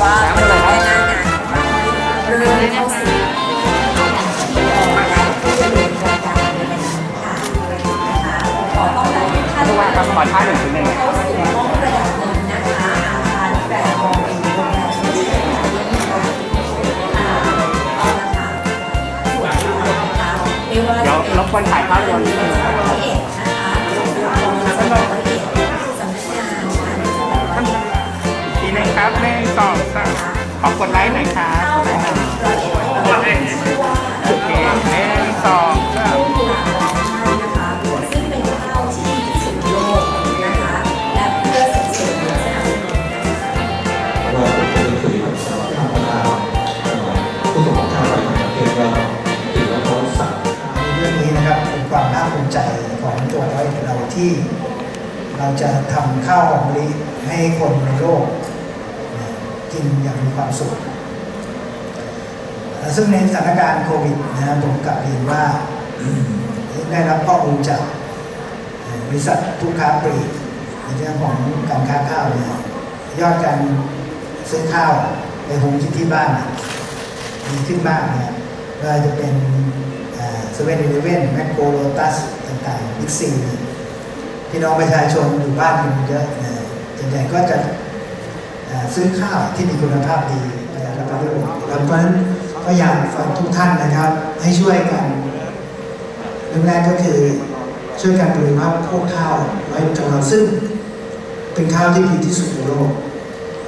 ต้องบอกว่าเป็นหน้างานเริ่มเข้าสู่ขอต้อนรับทุกท่านผู้ว่าครับขอท่าหนึ่งทีหนึ่งเข้าสู่ห้องประดับเงินนะคะอาคารแบบมองเป็นโรงแรมที่สวยงามที่เราอ่าเอาละค่ะส่วนนะคะไม่ว่าเดี๋ยวรบกวนถ่ายภาพยนตร์นิดนึง สองสามขอกดไลค์หน่อยครับข้าวได้ของนะร้อยเอ็ดของเราชื่อว่าโอเคหนึ่งสองสามข้าวกุหลาบร้องไห้นะคะซึ่งเป็นข้าวที่ที่สุดในโลกนะคะและเพื่อเสริมและสนับสนุนนะคะว่าผมจะได้คุยกับสวัสดิภาพประธานผู้สมัครชาติไทยของประเทศก็ถือว่าเขาสั่งเรื่องนี้นะครับเป็นความภาคภูมิใจของตัวเราเราที่ เราจะทำข้าวหอมมะลิให้คนในโลก กินอย่างมีความสุข ซึ่งในสถานการณ์โควิดนะครับผมกลับเรียนว่าได้รับข้อมูลจากบริษัทผู้ค้าปลีกในเรื่องของการค้าข้าวเนี่ยยอดการซื้อข้าวไปหุงที่ที่บ้านเนี่ยดีขึ้นมากนะครับไม่ว่าจะเป็นเซเว่นอีเลฟเว่นแมคโครโลตัสต่างๆบิ๊กซีพี่น้องประชาชนอยู่บ้านกันเยอะนะส่วนใหญ่ก็จะ ซื้อข้าวที่มีคุณภาพดีไปรับประทานแล้วเพราะฉะนั้นก็อยากฝากทุกท่านนะครับ ให้ช่วยกันเรื่องแรกก็คือช่วยกันปฏิวัติพวกข้าวไว้ของเราซึ่ง เป็นข้าวที่ดีที่สุดในโลก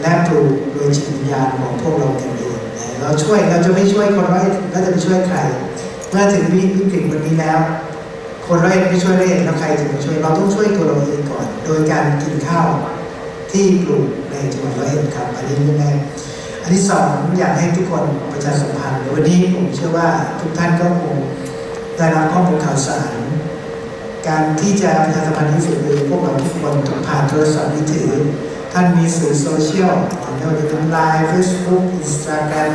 และปลูกโดยจิตวิญญาณของพวกเราเองเราช่วยเราจะไม่ช่วยคนร้อยเราจะไปช่วยใคร เมื่อถึงวิกฤตวันนี้แล้ว คนร้อยไม่ช่วยได้แล้วใครจะมาช่วยเราต้องช่วยตัวเราเองก่อน โดยการกินข้าวที่ปลูก ในจังหวัดร้อยเอ็ดครับอันนี้เรื่องแรกอันที่สองอยากให้ทุกคนประชาสัมพันธ์วันนี้ผมเชื่อว่าทุกท่านก็คงได้รับข้อมูลข่าวสาร การที่จะประชาสัมพันธ์ที่สุดคือพวกเราทุกคนผ่านโทรศัพท์มือถือ ท่านมีสื่อโซเชียลไม่ว่าจะเป็นไลน์เฟซบุ๊กอินสตาแกรม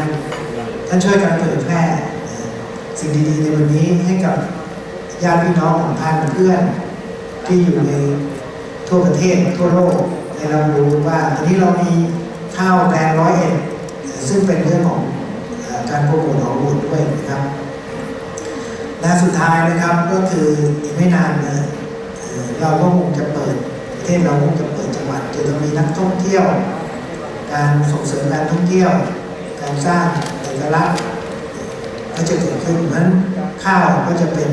ท่านช่วยกันเผยแพร่สิ่งดีๆในวันนี้ให้กับญาติพี่น้องของท่านเพื่อนที่อยู่ในทั่วประเทศทั่วโลก ให้เรารู้ว่าตอนนี้เรามีข้าวแบรนด์ร้อยเอ็ดซึ่งเป็นเรื่องของอการโปรโมทของบุตรด้วยนะครับ และสุดท้ายนะครับก็คืออีกไม่นานนะเอ่อเราก็คงจะเปิดประเทศเราคงจะเปิดจังหวัดจะต้องมีนักท่องเที่ยว การส่งเสริมการท่องเที่ยว การสร้างเอกลักษณ์ก็จะเกิดขึ้นเพราะฉะนั้นข้าวก็จะเป็น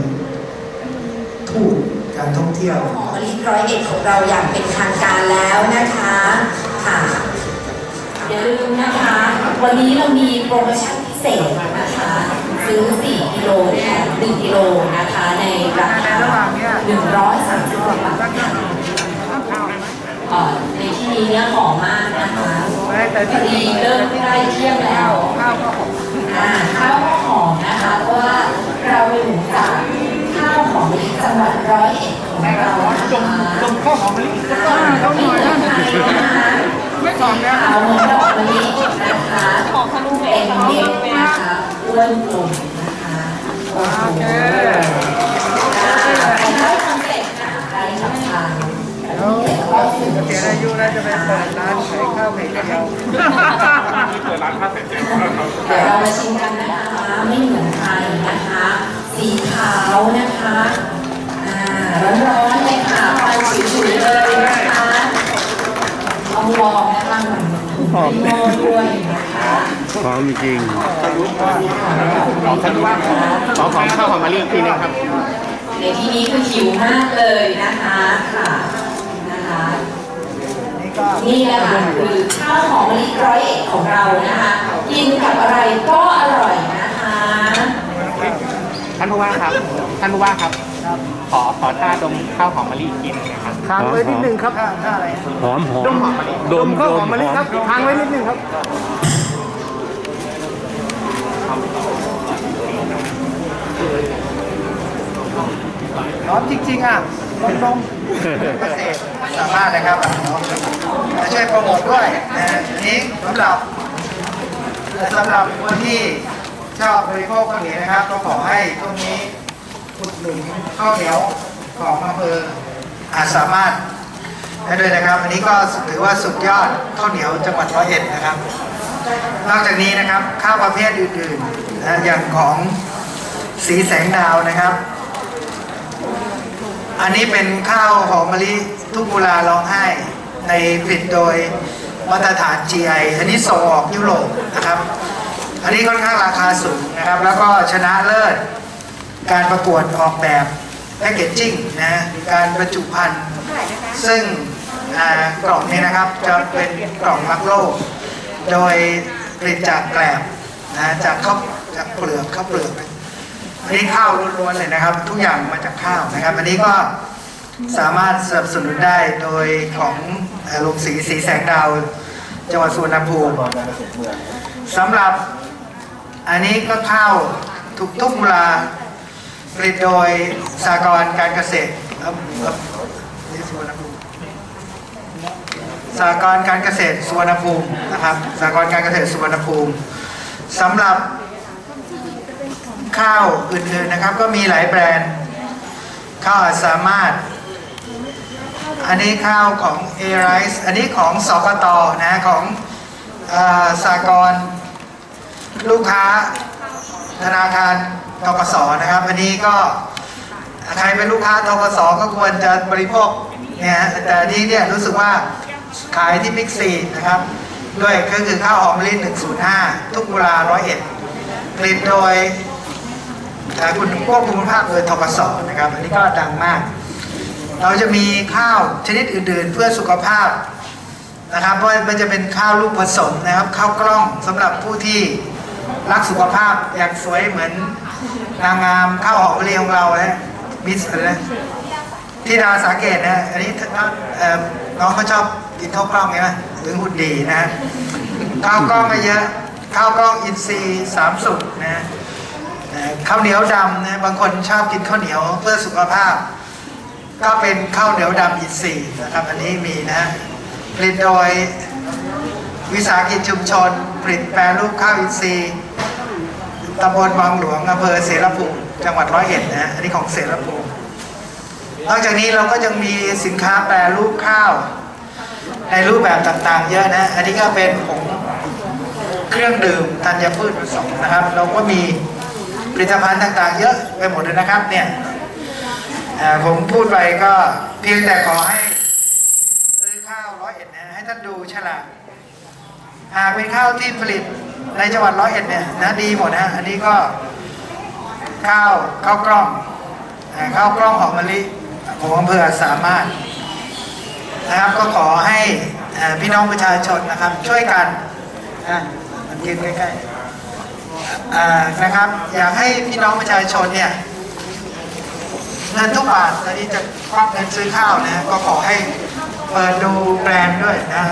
ทูต การท่องเที่ยวหอมะลิร้อยเอ็ดของเราอย่างเป็นทางการแล้วนะคะค่ะอย่าลืมนะคะ วันนี้เรามีโปรโมชั่นพิเศษนะคะซื้อ 4 กิโลแถม1กิโลนะคะ ในราคา136บาทค่ะในที่นี้เนี่ยหอมมากนะคะพอดีเริ่มใกล้เที่ยงแล้ว เอ็ดของเรานะคะจงข้าวหอมมะลิอีกสักหน่อยต้องหน่อยนะไทยนะคะไม่สองแล้วขาวเหอนดอกมะลินะคะเป็นเด็กนะคะอ้วนกลมนะคะโอเคอ่าของเขาคอนเซ็ปต์นะคะใครสัมพันธ์แล้วก็ถึงเสียอายุแล้วจะไปเปิดร้านขายข้าวไข่เจียวเปิดร้านข้าวไข่เจียวเดี๋ยวเรามาชิมกันนะคะ ไม่เหมือนใครนะคะ สีขาวนะคะ พร้อมจริงขอท่านว่าขอของข้าวหอมมะลิอีกทีนึงครับ ในที่นี้คือหิวมากเลยนะคะค่ะนะคะนี่ก็นี่แหละค่ะคือข้าวหอมมะลิร้อยเอ็ดของเรานะคะกินกับอะไรก็อร่อยนะคะ ท่านผู้ว่าครับ ท่านผู้ว่าครับข อขอท่าดมข้าวหอมมะลิอีกทีนึงนะครับ ค้างไว้นิดนึงครับถ้าถ้าอะไรๆหอมหอมดมหอมมะลิ ดมข้าวหอมมะลิครับหอค้างไว้นิดนึงครับ ร้อนจริงๆอะลดลงเกษตรสามารถนะครับอะเนาะมาช่วยโปรโมทด้วยนะอันนี้สำหรับสำหรับคนที่ชอบบริโภคข้าวเหนียวนะครับ ก็ขอให้ช่วงนี้ อุดหนุนข้าวเหนียวของอำเภออาจสามารถให้ด้วยนะครับ อันนี้ก็ถือว่าสุดยอดข้าวเหนียวจังหวัดร้อยเอ็ดนะครับ นอกจากนี้นะครับข้าวประเภทอื่นๆนะอย่างของสีแสงดาวนะครับ อันนี้เป็นข้าวหอมมะลิทุกบุราร้องไห้ในผลิตโดยมาตรฐาน GI อันนี้ส่งออกยุโรปนะครับ อันนี้ค่อนข้างราคาสูงนะครับ แล้วก็ชนะเลิศ การประกวดออกแบบแพคเกจจิ้งนะการบรรจุภัณฑ์ซึ่งอ่ากล่องนี้นะครับจะเป็นกล่องรักโลก โดยผลิตจากแกลบนะจากข้าวจากเปลือกข้าวเปลือกอันนี้ข้าวล้วนๆเลยนะครับ ทุกอย่างมาจากข้าวนะครับ อันนี้ก็สามารถสนับสนุนได้โดยของเอ่อโรงสีสีแสงดาวจังหวัดสุวรรณภูมิสำหรับอันนี้ก็ข้าวทุกทุกเวลา ผลิตโดยสากรณ์การเกษตรสากรณ์การเกษตรสุวรรณภูมินะครับสากรณ์การเกษตรสุวรรณภูมิสำหรับข้าวอื่นๆนะครับ ก็มีหลายแบรนด์ข้าวสามารถ อันนี้ข้าวของ a r i c e อันนี้ของสกตนะของอสากรณ์ ลูกค้าธนาคารทกสนะครับ อันนี้ก็ใครเป็นลูกค้าทกสก็ควรจะบริโภคเนี่ยฮะแต่นี้เนี่ยรู้สึกว่าขายที่บิ๊กซีนะครับ ด้วยก็คือข้าวหอมมะลิ105 ทุกเวลาร้อยเอ็ดผลิตโดยคุณควบคุมคุณภาพโดยทกสนะครับ อันนี้ก็ดังมาก เราจะมีข้าวชนิดอื่น ๆ เพื่อสุขภาพนะครับเพราะมันจะเป็นข้าวลูกผสมนะครับ ข้าวกล้องสำหรับผู้ที่ รักสุขภาพอยากสวยเหมือนนางงามข้าวหอมมะลิของเรานะมิสอะไรนะที่ดาสาเกตนะอันนี้เอ่อน้องเขาชอบกินข้าวกล้องใช่ไหมหรือหุ่นดีนะข้าวกล้องก็เยอะข้าวกล้องอินทรีย์สามสุกนะข้าวเหนียวดำนะบางคนชอบกินข้าวเหนียวเพื่อสุขภาพ ก็เป็นข้าวเหนียวดำอินทรีย์นะครับอันนี้มีนะผลิตโดย วิสาหกิจชุมชน ผลิตแปรรูปข้าวอินทรีย์ตำบลบางหลวงอำเภอเสรภูมิจังหวัดร้อยเอ็ดนะอันนี้ของเสรภูมินอกจากนี้เราก็ยังมีสินค้าแปรรูปข้าว ในรูปแบบต่างๆ เยอะนะ อันนี้ก็เป็นผงเครื่องดื่มธัญพืชผสมนะครับ เราก็มีผลิตภัณฑ์ต่างๆ เยอะไปหมดเลยนะครับเนี่ยผมพูดไปก็เพียงแต่ขอให้ซื้อข้าวร้อยเอ็ดนะให้ท่านดูฉลาก หากเป็นข้าวที่ผลิตในจังหวัดร้อยเอ็ดเนี่ยนะดีหมดนะอันนี้ก็ข้าวข้าวกล้องข้าวกล้องหอมมะลิของอำเภอสามารถนะครับก็ขอให้พี่น้องประชาชนนะครับ ช่วยกันอะมันยืนใกล้ๆนะครับ อยากให้พี่น้องประชาชนเนี่ยเงินทุกบาทตอนนี้จะควักเงินซื้อข้าวนะก็ขอให้เปิดดูแบรนด์ด้วยนะ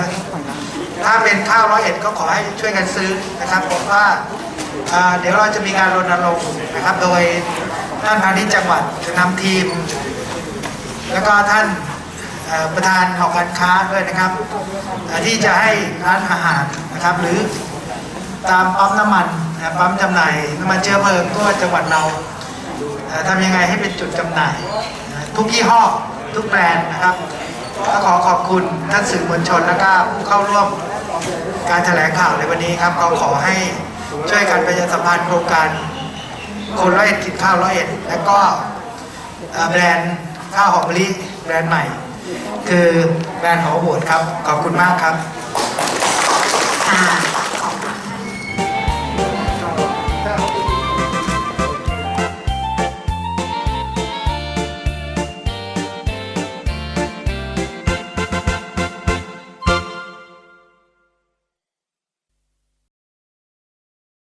ถ้าเป็นข้าวร้อยเอ็ดก็ขอให้ช่วยกันซื้อนะครับผมว่าเดี๋ยวเราจะมีการรณรงค์นะครับ โดยท่านพาณิชย์จังหวัดจะนำทีม แล้วก็ท่านประธานหอการค้าด้วยนะครับ ที่จะให้ร้านอาหารนะครับ หรือตามปั๊มน้ำมันนะปั๊มจำหน่ายน้ำมันเชื้อเพลิงทั่วจังหวัดเราทำยังไงให้เป็นจุดจำหน่าย ทุกยี่ห้อทุกแบรนด์นะครับก็ขอขอบคุณท่านสื่อมวลชนและก็ผู้เข้าร่วม การแถลงข่าวในวันนี้ครับก็ขอให้ช่วยกันประชาสัมพันธ์โครงการคนร้อยเอ็ดกินข้าวร้อยเอ็ดและก็แบรนด์ข้าวหอมมะลิแบรนด์ใหม่ คือแบรนด์หอโหดครับ ขอบคุณมากครับ